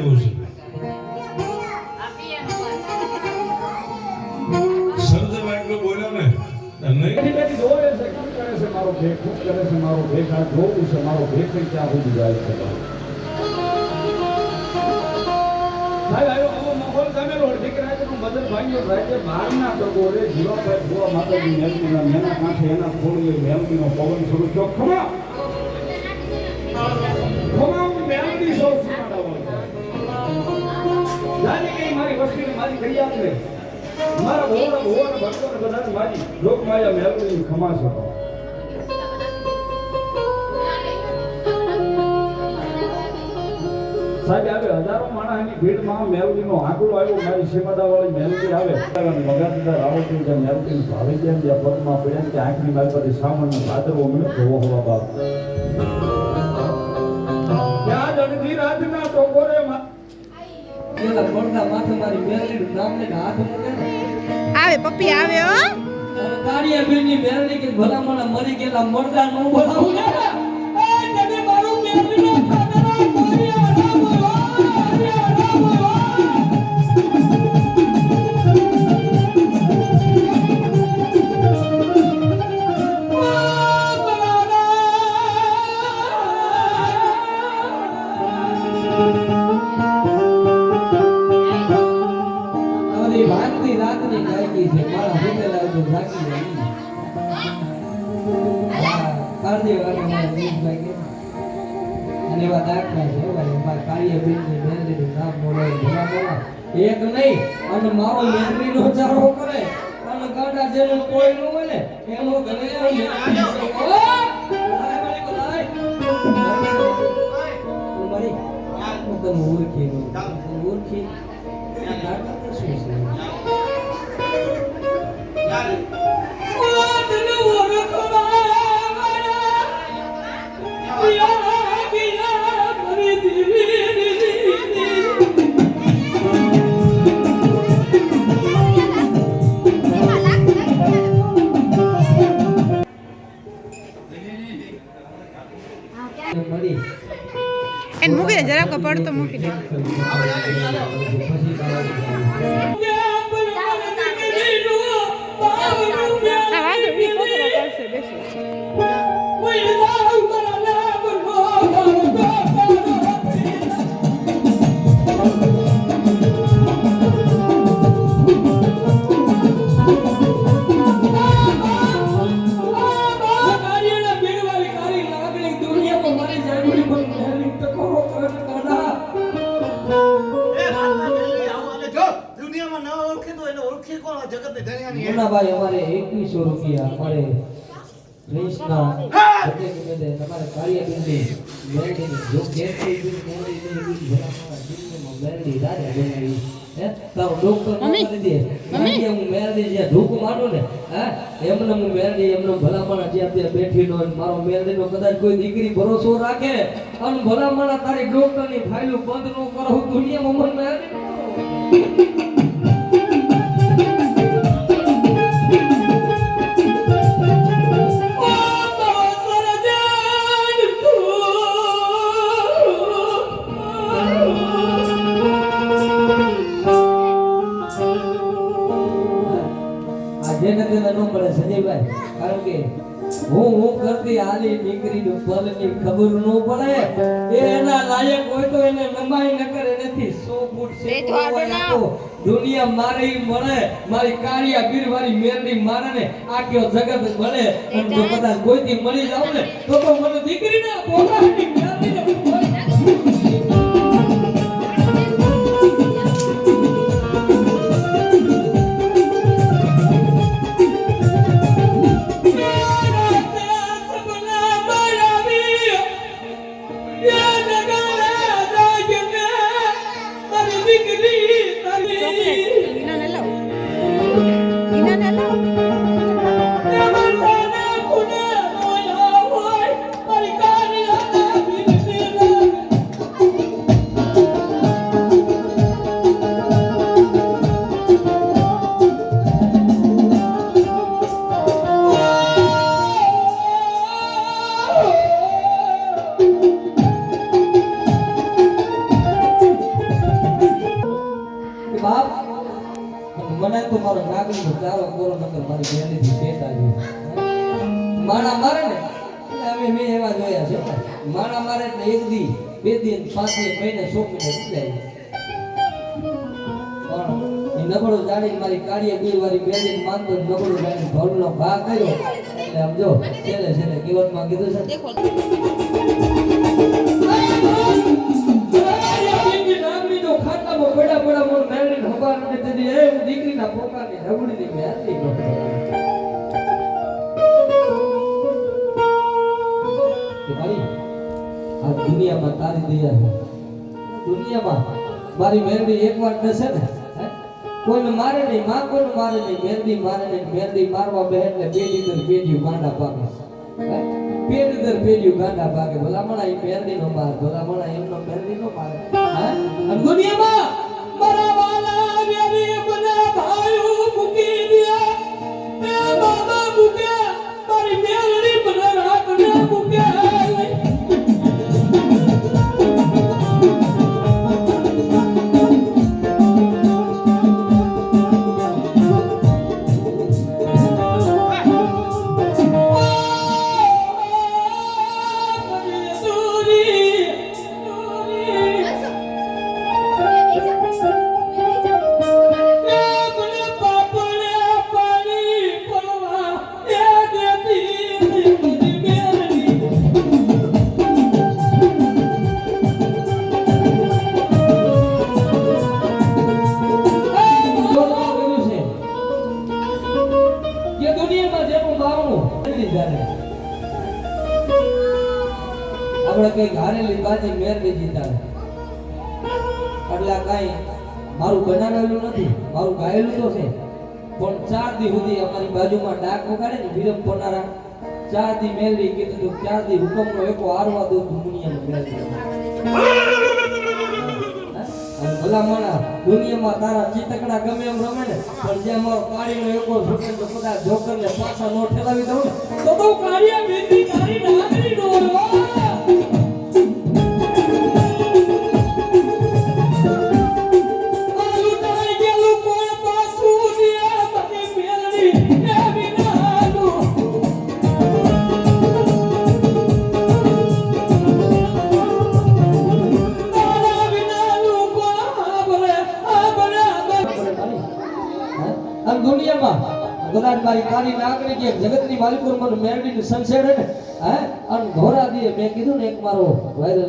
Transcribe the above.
આવ્યો ને. મારો ભેગ શું કરે છે, મારો ભેગ આ છે, મારો ભેગ કઈ ક્યાં સુધી જાય છે. સાહેબ આવ્યો રાત્રિનું બદલ ભાંગ્યો રાતે બહારના તકો રે જીવાભાઈ ભુવા માતાજી મેલડીના મેના કાંઠે એના થોડી મેલડીનો પવન શરૂ થયો. છે. આંકડો આવ્યો, મારી સીમાદાવાળી મેલડી આવે. મગાતીદાર રાવણ જે ભાવી જેમ જે પગમાં પડ્યા કે આંખની સામાન્ય ભાદરવો મળ્યો ત્યાં જણથી રાતના ટોકોરે માં પેલા પડદા માથે મારી મેરડીનું નામ હાથ મૂકે ને. આવે પપ્પી આવે હો. બેનની મેરડી કે ભલામણ મરી ગયેલા મરદા નો બોલાવું? મારા કાર્ય બિંદુ મેલડીનું નામ બોલો ભલા બોલા એક નહીં અને મારો મેલડીનો ચારો કરે. અને ગાડા જેનો કોઈ ન હોય ને એનો ઘરે મેલડી છે. ઓ! લાય મારી કો લાય. તું મારી. હું તને ઓળખી. ઓળખી. શું છે? મૂકી દે જરાક એકવીસો રૂપિયા મળે? પ્રિન્સના બધે કે બધે તમારે કાર્ય બિંદી જો રાજા બનાવી હે? તારો ડોક્ટર કરી દે. મમ્મી. મમ્મી હું મેળવી જે ઢૂક મારું ને હે? એમને હું મેળવી એમને ભલામણ જ્યાં ત્યાં બેઠી નો મારો મેળવીનો કદાચ કોઈ દીકરી ભરોસો રાખે. અને ભલામણ તારી ડોક્ટરની ફાઇલો બંધ નો કરો દુનિયામાં મને કરતી આલી દીકરીનું પલની ખબર ન પડે એના લાયક હોય તો એને નમાઈ ન કરે નથી સો ફૂટ ના. દુનિયા મારે મળે મારી કાળિયા બીર વાળી મેરડી મારે ને આખ્યો જગત મળે અને જો કદાચ કોઈથી મળી જાવ ને તો તો મને દીકરીને પોતાની મેરડીને બોલાવી. ચારો કોરો નકર મારી બેલીથી પેટ આવી માણા મારે ને અમે મેં એવા જોયા છે. માણા મારે એટલે એક દી બે દી પાંચ મહિને સો મહિને નીકળાય પણ એ નબળો જાણી મારી કાળીએ બીર વાળી બેલી માનતો નબળો જાણી ઢોલનો ઘા કર્યો. એટલે આમ જો છેલ્લે છેલ્લે જીવનમાં કીધું છે. દીકરીના પોકાની ભાઈ, આ દુનિયામાં ને બે એટલે પેઢી ગાંડા પાકે? પેઢી દર પેઢીયું ગાંડા પાકે ભલામણા એ મેરડી નો માર મેરી. બધા ભાઈઓ મૂકી આપણે કઈ હારેલી મેર મેરવી જીતા. એટલે કાંઈ મારું બનાવેલું નથી, મારું ગાયેલું તો છે. પણ ચાર દી સુધી અમારી બાજુમાં ડાક વગાડે ને વિરમ પોનારા. ચાર દી મેળવી કીધું તું, ચાર દી હુકમનો એકો આરવા દો દુનિયામાં મેળવી ભલા માણા દુનિયામાં તારા ચિતકડા ગમે એમ રમે ને, પણ જે મારો કાળીનો એકો છૂટે તો કદાચ જોકરને પાછા નો ઠેલાવી દઉં ને. તો તો કાળિયા વીતી કાળી નાગરી ડોલો મારી કાળી નાકડી કે જગતની માલિકો મને મેળવીને સંશેડે ને, હે? અને ઘોરા દીએ. મેં કીધું ને, એક મારો વાયરલ